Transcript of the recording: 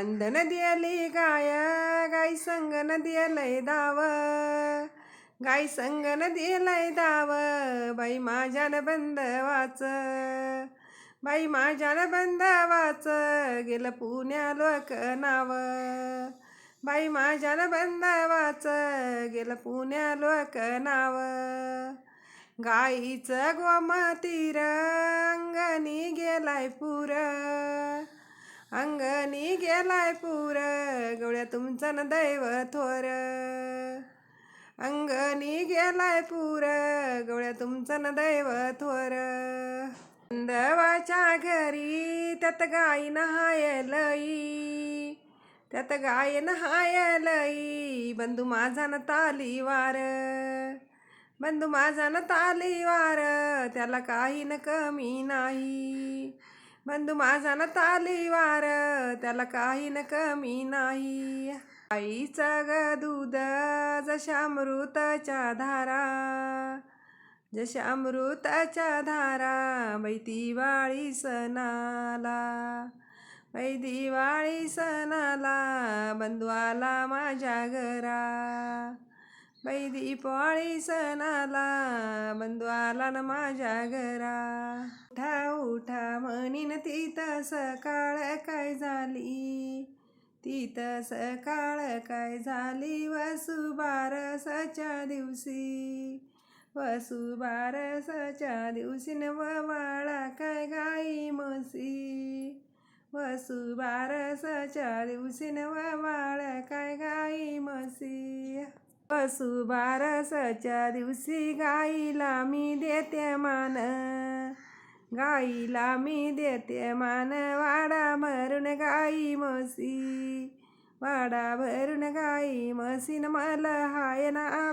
मानधन दिली गाय गाई संग न दिलंय दाव गाई संग न दिलंय दाव बाई माझ्यानं बंद वाच. बाई माझ्यानं बंद वाच गेलं पुण्या लोक नाव. बाई माझ्यानं बंद वाच गेलं पुण्या लोक नाव. गाईचं गोमतीर अंगणी गेलाय पुर. अंगणी गेलाय पूर गवळ्या तुमचं न दैव थोर. अंगणी गेलाय पूर गवळ्या तुमचं न दैव थोर. देवाच्या घरी त्यात गाई नहायलई त्यात गाय नहायलई बंधू माझा न तालीवार बंधू माझा न तालीवार त्याला काही न कमी नाही. बंधू माझा न तालीवार त्याला काही न कमी नाही. आईचा ग दूध जशा अमृताच्या धारा जशा अमृताच्या धारा बाई दिवाळी सणाला बाई दिवाळी सणाला बंधू आला माझ्या घरा. बाई पोळी सणाला बंधू आला ना माझ्या घरा उठा उठा म्हणीन तिथं सकाळ काय झाली? तिथं सकाळ काय झाली? वसुबारसाच्या दिवशी वसुबारसाच्या दिवशी वाळा काय गाई म्हशी? वसुबारसाच्या दिवशी वाळा काय गाई म्हशी? वसुबारसच्या दिवशी गाईला मी देते मान. गाईला मी देते मान. वाडा भरून गाई म्हशी. वाडा भरून गाई म्हशीन मला हाय ना